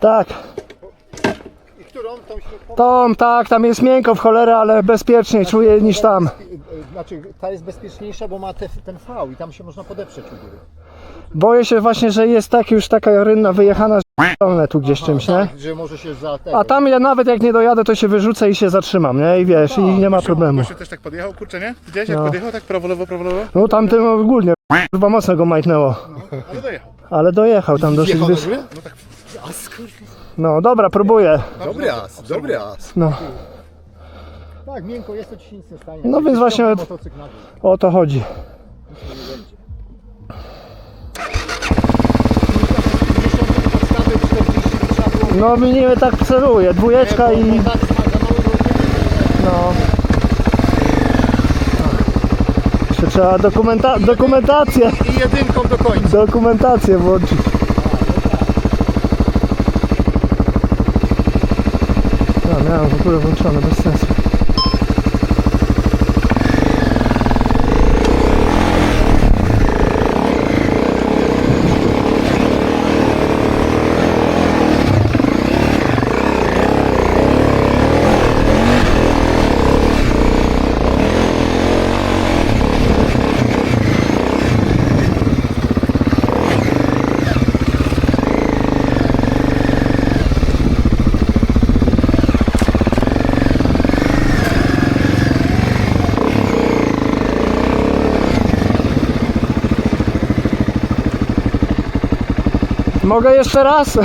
Tak, I którą? Tą środkową? tą, tak, tam jest miękko w cholerę, ale bezpieczniej czuję niż tam. Znaczy, ta jest bezpieczniejsza, bo ma te, ten V i tam się można podeprzeć u góry. Boję się właśnie, że jest tak już taka rynna wyjechana, że tu gdzieś czymś, nie? Tak, że może się za tego. A tam ja nawet jak nie dojadę, to się wyrzucę i się zatrzymam, nie? I wiesz, i nie ma problemu. Gościu też tak podjechał, kurczę, nie? Widziałeś jak No. podjechał, tak prawo, lewo, prawo, lewo? No tamtym ogólnie, chyba mocno go majtnęło. Ale dojechał. Ale dojechał tam dosyć Jechał? No tak, No dobra, próbuję. Dobry as, dobry as. No, Tak, miękko jest, to ci się nic nie stanie. No więc właśnie- Motocykl na dół. o to chodzi. Podstawy 40 trzeba było... No mi nie tak celuje, dwójeczka i... bo tak za mały rozmiar. No. Jeszcze trzeba dokumenta dokumentację, I jedynką do końca. dokumentację włączyć. No, miałem w ogóle włączone, bez sensu. Mogę jeszcze raz?